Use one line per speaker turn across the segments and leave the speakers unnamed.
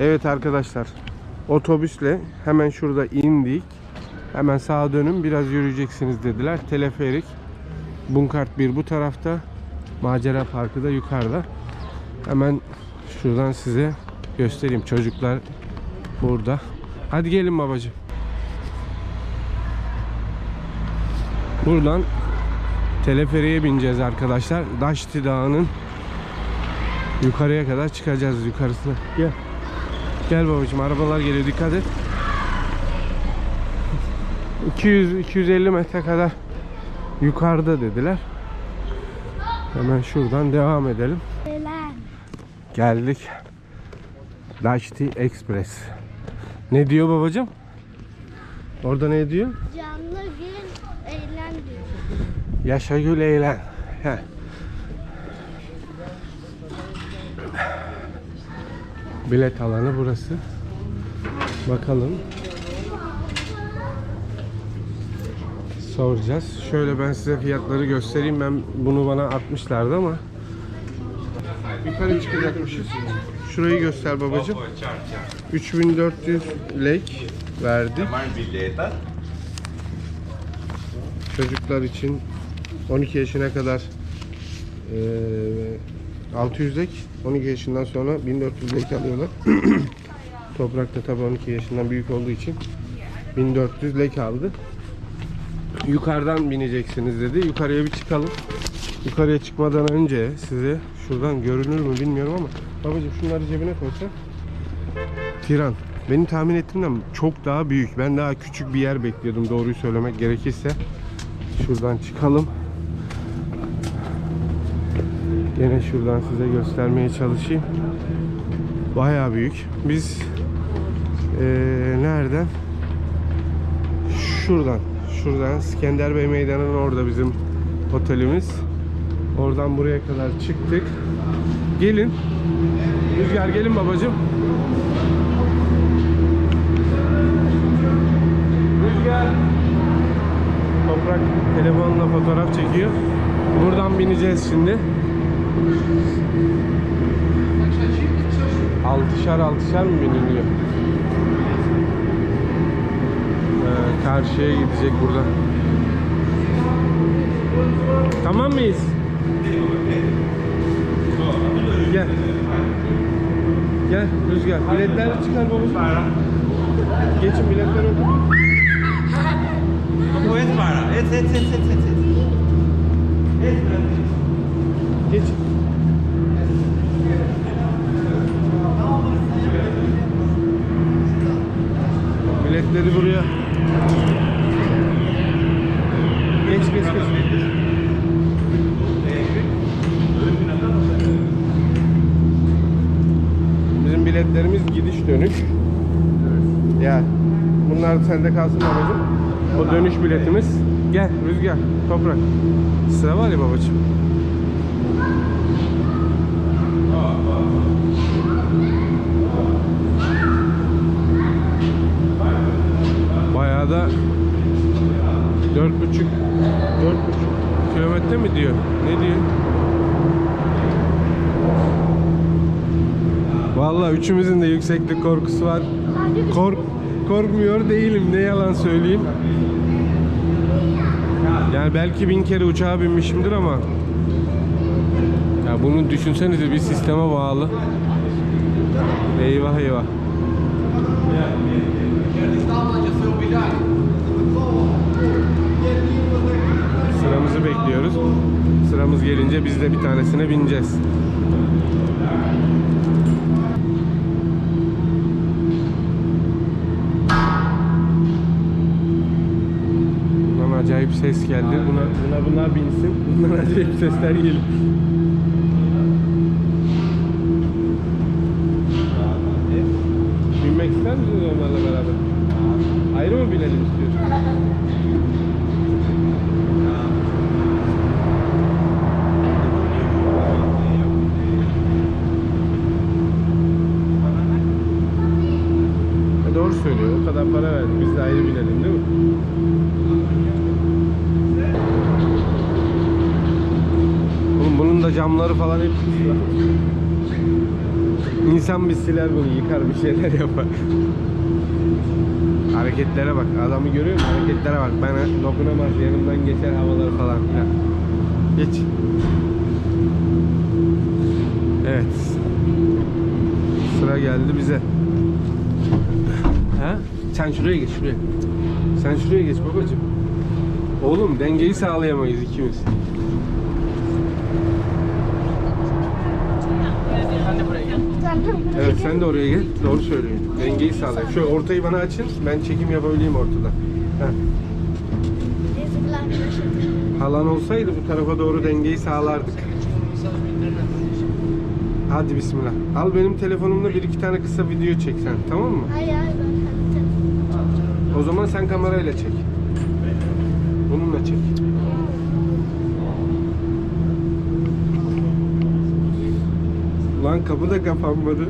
Evet arkadaşlar. Otobüsle hemen şurada indik. Hemen sağa dönün biraz yürüyeceksiniz dediler. Teleferik. Bunkart 1 bu tarafta. Macera Parkı da yukarıda. Hemen şuradan size göstereyim. Çocuklar burada. Hadi gelin babacığım. Buradan teleferiğe bineceğiz arkadaşlar. Daşti Dağı'nın yukarıya kadar çıkacağız yukarısına. Gel. Gel babacığım arabalar geliyor dikkat et. 200-250 metre kadar yukarıda dediler. Hemen şuradan devam edelim. Geldik. Daşti Express. Ne diyor babacığım? Orada ne diyor?
Canlı gün eğlen diyor.
Yaşa gül eğlen. Heh. Bilet alanı burası. Bakalım. Soracağız. Şöyle ben size fiyatları göstereyim. Ben bunu bana atmışlardı ama. Yukarı çıkacakmışız. Şurayı göster babacığım. 3400 lek
bilheta.
Çocuklar için 12 yaşına kadar 600 lek, 12 yaşından sonra 1400 lek alıyorlar. Toprakta tabii 12 yaşından büyük olduğu için 1400 lek aldı. Yukarıdan bineceksiniz dedi. Yukarıya bir çıkalım. Yukarıya çıkmadan önce size şuradan görünür mü bilmiyorum ama babacığım şunları cebine koysak. Tiran. Benim tahmin ettiğimden çok daha büyük. Ben daha küçük bir yer bekliyordum doğruyu söylemek gerekirse. Şuradan çıkalım. Yine şuradan size göstermeye çalışayım. Bayağı büyük. Biz eee, nereden? Şuradan. Şuradan İskender Bey Meydanı'nın orada bizim otelimiz. Oradan buraya kadar çıktık. Gelin. Rüzgar gelin babacığım. Rüzgar. Toprak telefonla fotoğraf çekiyor. Buradan bineceğiz şimdi. Altışar altışar mı biniliyor? Ee, karşıya gidecek buradan. Tamam mıyız? Gel. Gel Rüzgar. Biletler çıkar babacığım. Geçin biletler orada.
Como esse, para? Esse, esse, esse, esse, esse. Esse,
Geç. Biletleri buraya. Geç geç geç. Bizim biletlerimiz gidiş dönüş. Ya bunlar sende kalsın babacığım. O dönüş biletimiz. Gel Rüzgar, Toprak. Sıra var ya babacığım. 4,5 4,5 kilometre mi diyor? Ne diyor? Valla üçümüzün de yükseklik korkusu var. Kork korkmuyor değilim ne yalan söyleyeyim. Yani belki bin kere uçağa binmişimdir ama ya bunu düşünsenize bir sisteme bağlı. Eyvah eyvah. Sıramızı bekliyoruz. Sıramız gelince biz de bir tanesine bineceğiz. Bundan acayip ses geldi. Buna, buna bunlar binsin. Bundan acayip sesler geliyor. Doğru söylüyor. O kadar para verdik. Biz de ayrı binelim değil mi? Oğlum bunun da camları falan hep. İnsan bir siler bunu yıkar bir şeyler yapar. Hareketlere bak. Adamı görüyor musun? Hareketlere bak. Bana dokunamaz. Yanımdan geçer havaları falan filan. Geç. Evet. Sıra geldi bize. Ha? Sen şuraya geç şuraya. Sen şuraya geç babacığım. Oğlum dengeyi sağlayamayız ikimiz.
Sen
Evet sen de oraya gel. Doğru söylüyorsun. Dengeyi sağla. Şöyle ortayı bana açın. Ben çekim yapabileyim ortada. Heh. Halan olsaydı bu tarafa doğru dengeyi sağlardık. Hadi bismillah. Al benim telefonumda bir iki tane kısa video çek sen. Tamam mı?
Hayır hayır
O zaman sen kamerayla çek. Bununla çek. Lan kapı da kapanmadı.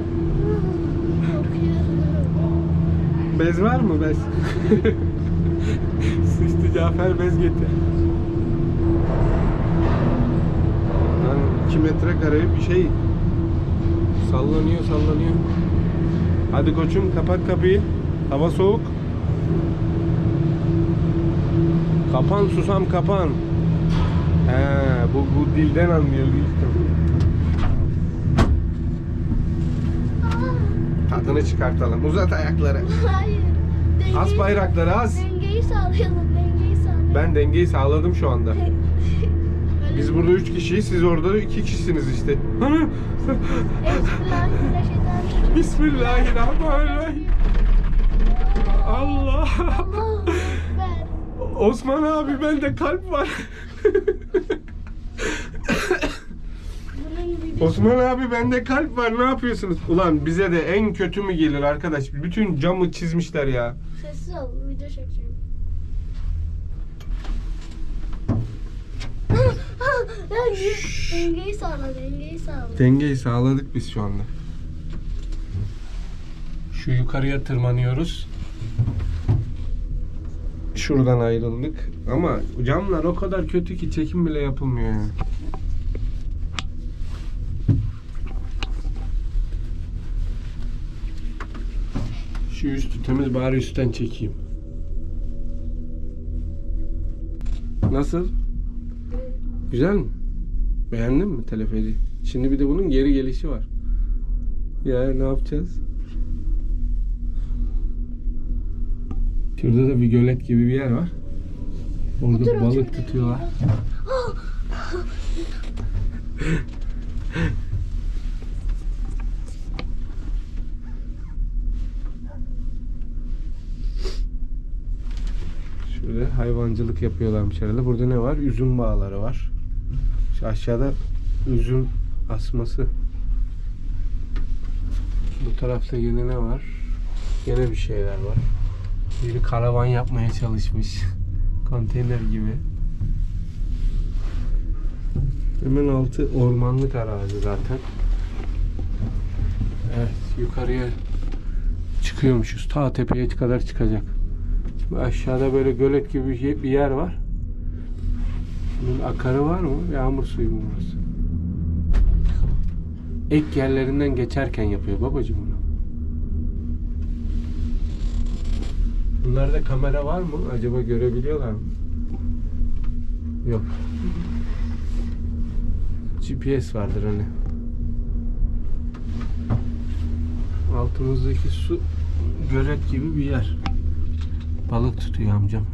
Bez var mı bez? Sıçtı Cafer bez getir. Lan 2 metrekare bir şey sallanıyor sallanıyor. Hadi koçum kapat kapıyı. Hava soğuk. Kapan susam kapan. He, bu, bu dilden anlıyor. Tadını çıkartalım. Uzat ayakları.
Hayır. Dengeyi,
Az bayrakları az.
Dengeyi sağlayalım. Dengeyi sağlayalım.
Ben dengeyi sağladım şu anda. Biz burada üç kişiyiz, siz orada iki kişisiniz işte.
Bismillahirrahmanirrahim.
Bismillahirrahmanirrahim. Allah! Osman abi bende kalp var. Osman abi bende kalp var ne yapıyorsunuz? Ulan bize de en kötü mü gelir arkadaş? Bütün camı çizmişler ya.
sessiz ol. Video çekeceğim. dengeyi sağla. Dengeyi sağla.
Dengeyi sağladık biz şu anda. Şu yukarıya tırmanıyoruz. Şuradan ayrıldık. Ama camlar o kadar kötü ki çekim bile yapılmıyor yani. Şu üstü temiz bari üstten çekeyim. Nasıl? Güzel mi? Beğendin mi teleferi? Şimdi bir de bunun geri gelişi var. Ya ne yapacağız? Şurada da bir gölet gibi bir yer var. Orada
Otur,
balık
otur.
tutuyorlar. Şurada hayvancılık yapıyorlarmış herhalde. Burada ne var? Üzüm bağları var. Şu aşağıda üzüm asması. Bu tarafta yine ne var? Yine bir şeyler var. Biri karavan yapmaya çalışmış. Konteyner gibi. Hemen altı ormanlık arazi zaten. Evet yukarıya çıkıyormuşuz. Ta tepeye kadar çıkacak. Aşağıda böyle gölet gibi şey- bir yer var. Bunun akarı var mı? Yağmur suyu mu burası? Ek yerlerinden geçerken yapıyor babacığım bunu. Bunlarda kamera var mı? Acaba görebiliyorlar mı? Yok. GPS vardır hani. Altımızdaki su gölet gibi bir yer. Balık tutuyor amcam.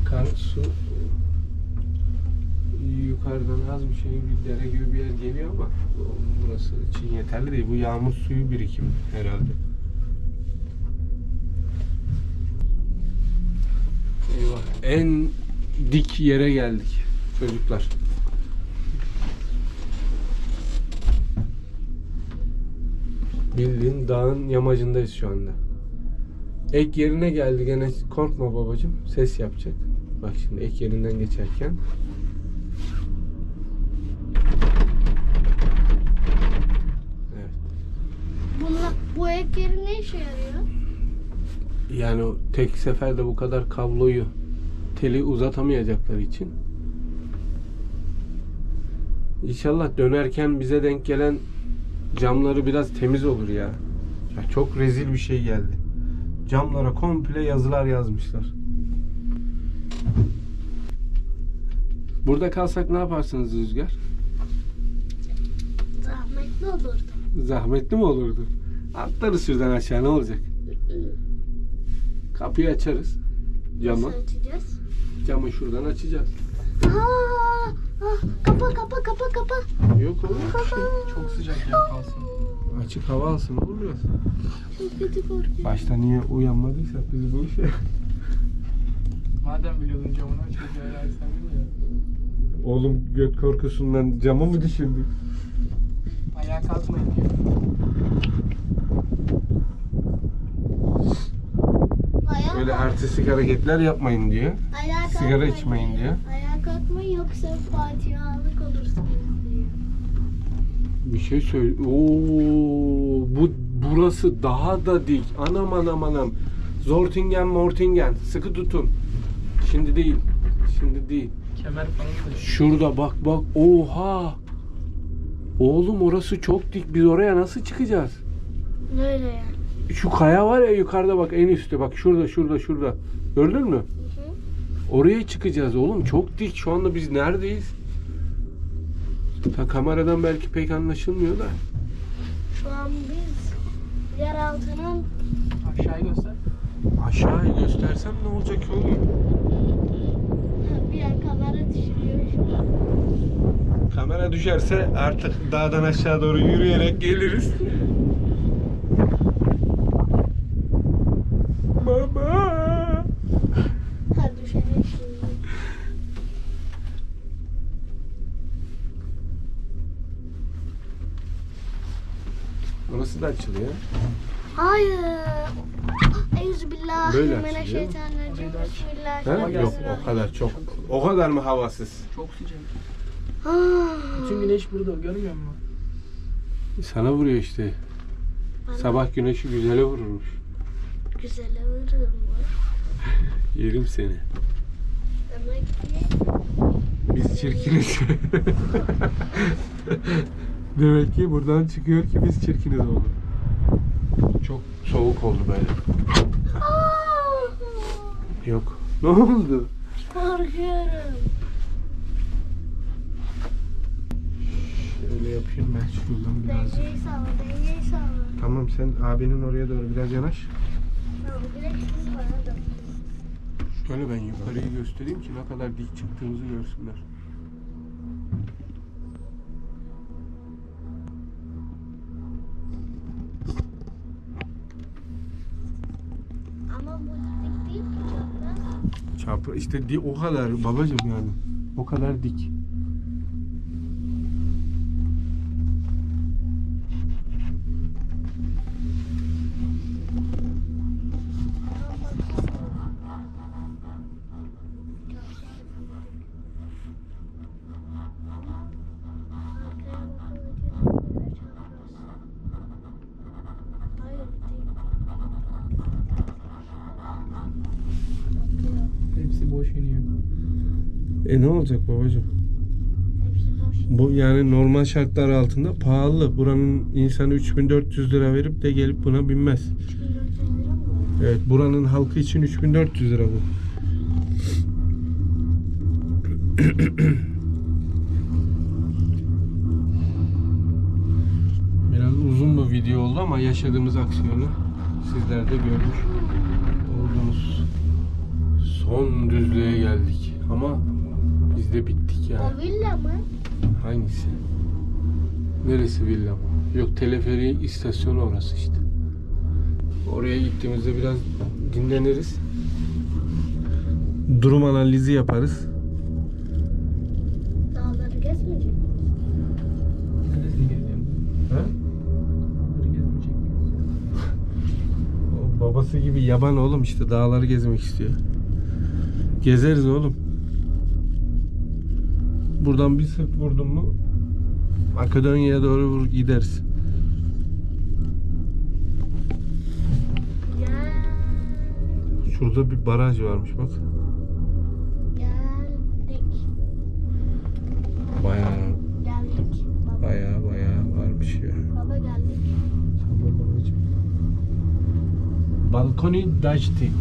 Akar su yukarıdan az bir şey bir dere gibi bir yer geliyor ama burası için yeterli değil. Bu yağmur suyu birikimi herhalde. En dik yere geldik çocuklar. Bildiğin dağın yamacındayız şu anda. Ek yerine geldi gene korkma babacım ses yapacak. Bak şimdi ek yerinden geçerken. Evet.
Bunlar, bu ek yeri ne işe yarıyor?
Yani o tek seferde bu kadar kabloyu teli uzatamayacakları için İnşallah dönerken bize denk gelen camları biraz temiz olur ya. ya çok rezil bir şey geldi. Camlara komple yazılar yazmışlar. Burada kalsak ne yaparsınız Rüzgar?
Zahmetli olurdu.
Zahmetli mi olurdu? Atlarız şuradan aşağı ne olacak? Kapıyı açarız. Camı.
Nasıl açacağız?
Camı şuradan açacağız.
Aa, ah, kapa kapa kapa kapa.
Yok oğlum.
Çok sıcak ya kalsın.
Açık hava alsın olur biraz.
Çok kötü korkuyorum.
Başta niye uyanmadıysak biz bu işe.
Madem biliyordun camını açmayacağı yer sen değil mi ya?
Oğlum göt korkusundan camı mı düşürdük?
Ayağa kalkmayın diyor.
Ayağa,
Böyle artistik hareketler yapmayın diye.
ayağa
sigara
kalkmayın
içmeyin diye.
Ayağa kalkmayın yoksa fatihalık olursunuz diye.
Bir şey söyle. Oo, bu burası daha da dik. Anam anam anam. Zortingen mortingen. Sıkı tutun. Şimdi değil. Şimdi değil.
Kemer falan da
Şurada bak bak. Oha. Oğlum orası çok dik. Biz oraya nasıl çıkacağız?
Öyle yani.
Şu kaya var ya yukarıda bak en üstte. Bak şurada şurada şurada. Gördün mü? Oraya çıkacağız oğlum. Çok dik. Şu anda biz neredeyiz? Ta kameradan belki pek anlaşılmıyor da.
Şu an biz yer altının
aşağıya göster.
Aşağıya göstersem ne olacak oğlum?
bir an kamera düşürüyor şu an.
Kamera düşerse artık dağdan aşağı doğru yürüyerek geliriz. Da açılıyor.
Hayır. Eyüzübillah.
Böyle
Mineşşeytanirracim.
Ha?
Bismillahirrahmanirrahim.
Yok o kadar çok. O kadar mı havasız?
Çok sıcak.
Ah,
Bütün güneş burada görmüyor musun?
Sana vuruyor işte.
bana
Sabah güneşi güzele vururmuş.
Güzele vururum bu.
Yerim seni.
Demek ki
Biz çirkiniz. Demek ki buradan çıkıyor ki biz çirkiniz oğlum. Çok soğuk oldu böyle. Yok. Ne oldu?
korkuyorum.
Şöyle yapayım ben şuradan biraz.
Dengeyi sağla, dengeyi sağla.
Tamam sen abinin oraya doğru biraz yanaş.
Tamam, direkt bana da.
Şöyle ben yukarıyı göstereyim ki ne kadar dik çıktığımızı görsünler. İşte o kadar babacım yani. O kadar dik. E ne olacak babacım? Bu yani normal şartlar altında pahalı. Buranın insanı 3400 lira verip de gelip buna binmez. Evet buranın halkı için 3400 lira bu. Biraz uzun bir video oldu ama yaşadığımız aksiyonu sizler de görmüş oldunuz. Son düzlüğe geldik ama biz de bittik yani.
O villa mı?
Hangisi? Neresi villa mı? Yok teleferi istasyonu orası işte. Oraya gittiğimizde biraz dinleniriz. Durum analizi yaparız.
Dağları gezmeyecek?
Ha? O babası gibi yaban oğlum işte dağları gezmek istiyor. Gezeriz oğlum. Buradan bir sırt vurdum mu Makedonya'ya doğru vur gideriz. Şurada bir baraj varmış bak.
Geldik.
Bayağı
Geldik. Baba. bayağı bayağı varmış ya. Baba geldik.
Balkoni Dajtit.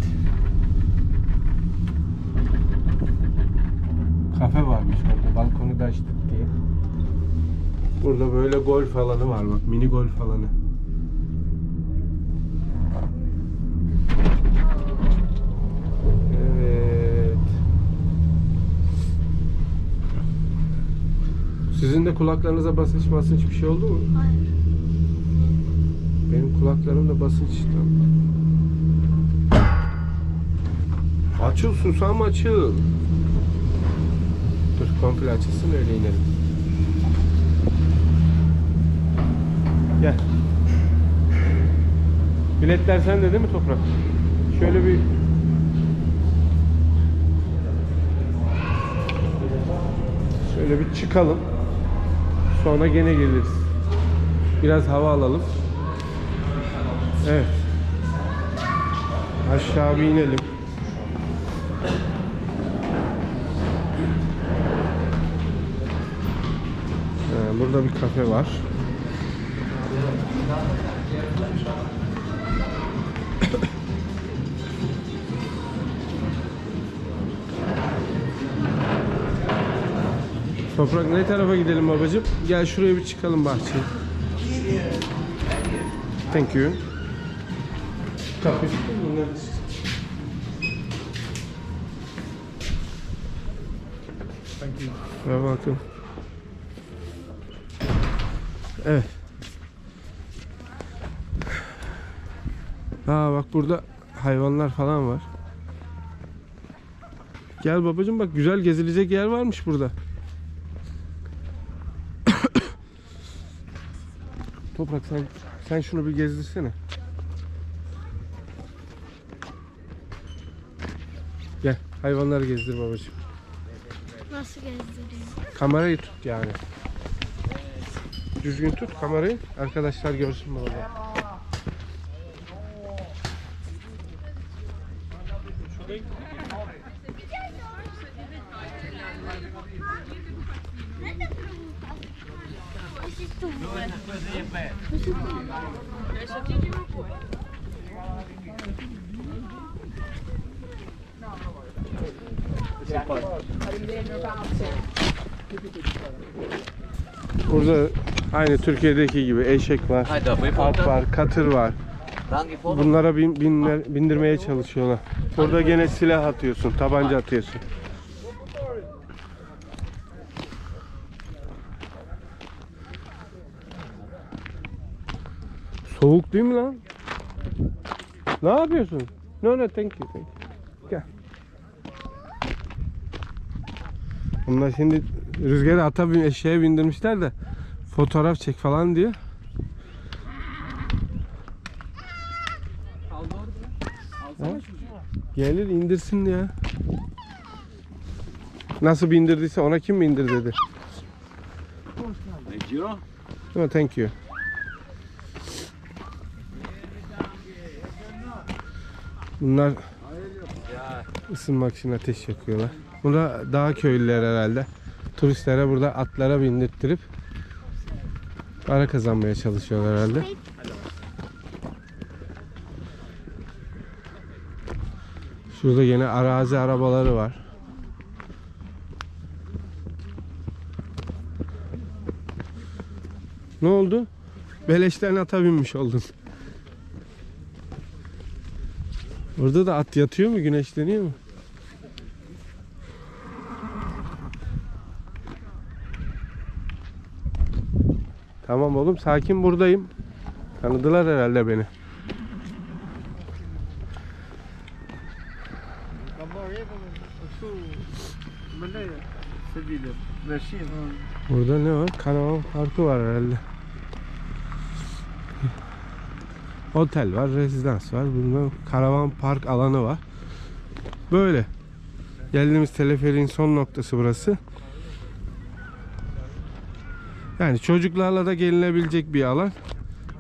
Kafe varmış orada. Balkoni Dajtit diye. Burada böyle golf alanı var bak. Mini golf alanı. Evet. Sizin de kulaklarınıza basınç basınç bir şey oldu mu?
Hayır.
Benim kulaklarımda basınç tam. Açıl susam açıl. Komple açılsın öyle inelim. Gel. Biletler sende değil mi Toprak? Şöyle bir Şöyle bir çıkalım. Sonra gene geliriz. Biraz hava alalım. Evet. Aşağı bir inelim. Burada bir kafe var. Toprak ne tarafa gidelim babacığım? Gel şuraya bir çıkalım bahçeye. Thank you. İçsin.
Thank you.
Ver bakın. Evet. Ha bak burada hayvanlar falan var. Gel babacığım bak güzel gezilecek yer varmış burada. Toprak sen sen şunu bir gezdirsene. Gel hayvanları gezdir babacığım.
Nasıl gezdireyim?
Kamerayı tut yani. Düzgün tut kamerayı. Arkadaşlar görsün bunu. da. Burada aynı Türkiye'deki gibi eşek var, at var, katır var. Bunlara bin, binler- bindirmeye çalışıyorlar. Burada gene silah atıyorsun, tabanca atıyorsun. Soğuk değil mi lan? Ne yapıyorsun? No no thank you. Thank you. Gel. Bunlar şimdi rüzgarı ata bin eşeğe bindirmişler de fotoğraf çek falan diye. Gelir indirsin ya. Nasıl bindirdiyse ona kim bindir dedi.
Ne giro?
No, thank you. Bunlar ısınmak için ateş yakıyorlar. Burada dağ köylüler herhalde. Turistlere burada atlara bindirttirip para kazanmaya çalışıyorlar herhalde. Şurada yine arazi arabaları var. Ne oldu? Beleşten ata binmiş oldun. Orada da at yatıyor mu? Güneşleniyor mu? Tamam oğlum sakin buradayım. Tanıdılar herhalde beni. Burada ne var? Karavan parkı var herhalde. Otel var, rezidans var. Bilmem karavan park alanı var. Böyle. Geldiğimiz teleferiğin son noktası burası. Yani çocuklarla da gelinebilecek bir alan.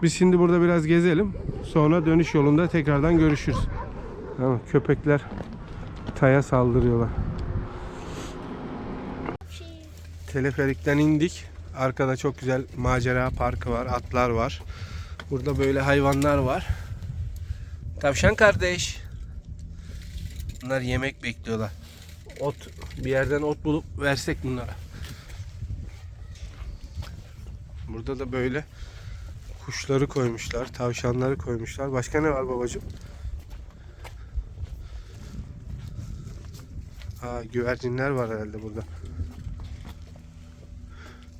Biz şimdi burada biraz gezelim. Sonra dönüş yolunda tekrardan görüşürüz. Tamam, köpekler taya saldırıyorlar. Teleferikten indik. Arkada çok güzel macera parkı var, atlar var. Burada böyle hayvanlar var. Tavşan kardeş. Bunlar yemek bekliyorlar. Ot bir yerden ot bulup versek bunlara. Burada da böyle kuşları koymuşlar, tavşanları koymuşlar. Başka ne var babacığım? Aa, güvercinler var herhalde burada.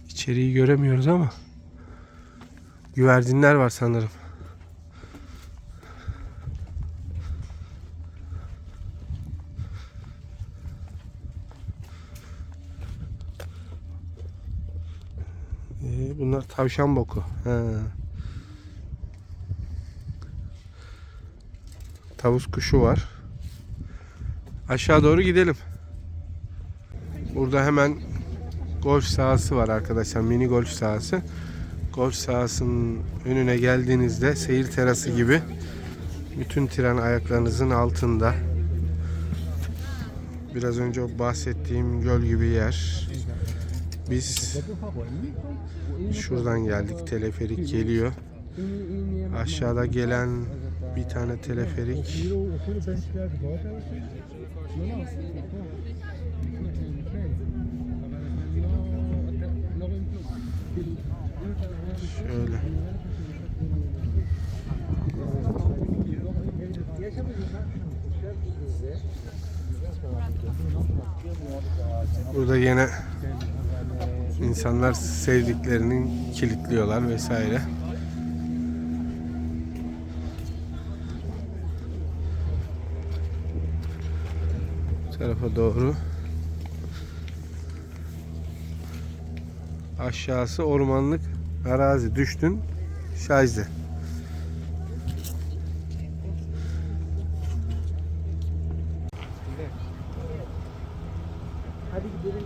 İçeriği göremiyoruz ama güvercinler var sanırım. Ee, bunlar tavşan boku. He. Tavus kuşu var. Aşağı doğru gidelim. Burada hemen golf sahası var arkadaşlar. Mini golf sahası. Golf sahasının önüne geldiğinizde seyir terası gibi bütün tren ayaklarınızın altında. Biraz önce bahsettiğim göl gibi yer. Biz şuradan geldik. Teleferik geliyor. Aşağıda gelen bir tane teleferik. Şöyle. Burada yine insanlar sevdiklerini kilitliyorlar vesaire. Bu tarafa doğru. Aşağısı ormanlık arazi. Düştün şarjde.
Hadi gidelim.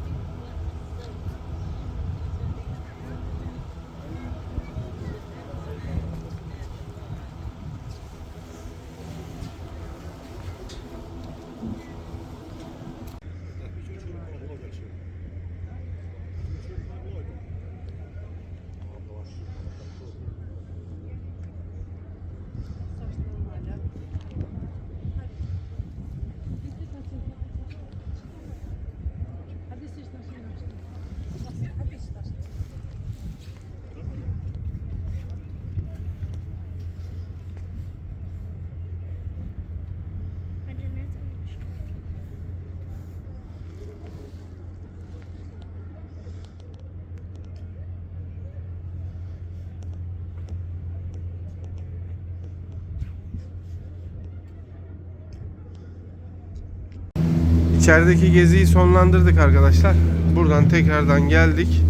İçerideki geziyi sonlandırdık arkadaşlar. Buradan tekrardan geldik.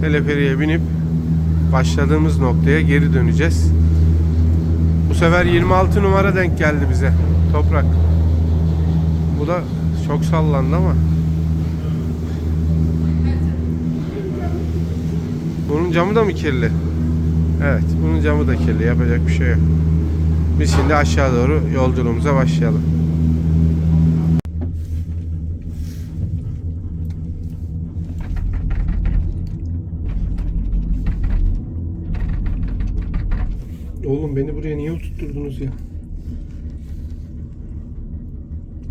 Teleferiye binip başladığımız noktaya geri döneceğiz. Bu sefer 26 numara denk geldi bize. Toprak. Bu da çok sallandı ama. Bunun camı da mı kirli? Evet, bunun camı da kirli. Yapacak bir şey yok. Biz şimdi aşağı doğru yolculuğumuza başlayalım. Oğlum beni buraya niye oturtturdunuz ya?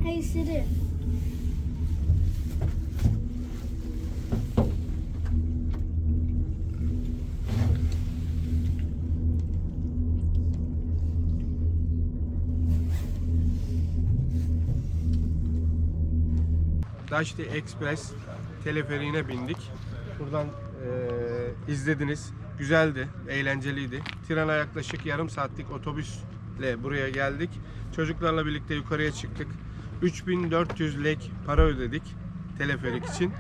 Hey Siri.
Daşti Express teleferiğine bindik. Buradan eee, izlediniz. Güzeldi, eğlenceliydi. Trene yaklaşık yarım saatlik otobüsle buraya geldik. Çocuklarla birlikte yukarıya çıktık. 3400 lek para ödedik teleferik için.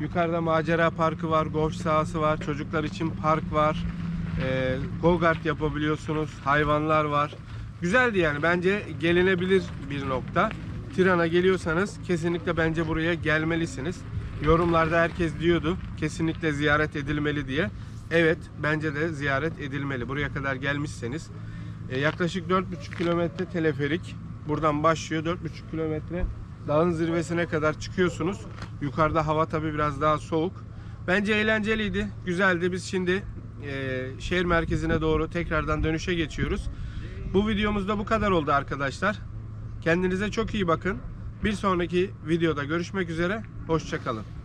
Yukarıda macera parkı var, golf sahası var, çocuklar için park var. Eee Go-kart yapabiliyorsunuz, hayvanlar var. Güzeldi yani bence gelinebilir bir nokta. Tirana geliyorsanız kesinlikle bence buraya gelmelisiniz. Yorumlarda herkes diyordu kesinlikle ziyaret edilmeli diye. Evet bence de ziyaret edilmeli. Buraya kadar gelmişseniz. E, yaklaşık 4,5 kilometre teleferik. Buradan başlıyor 4,5 kilometre. Dağın zirvesine kadar çıkıyorsunuz. Yukarıda hava tabi biraz daha soğuk. Bence eğlenceliydi, güzeldi. Biz şimdi e, şehir merkezine doğru tekrardan dönüşe geçiyoruz. Bu videomuzda bu kadar oldu arkadaşlar. Kendinize çok iyi bakın. Bir sonraki videoda görüşmek üzere. Hoşçakalın.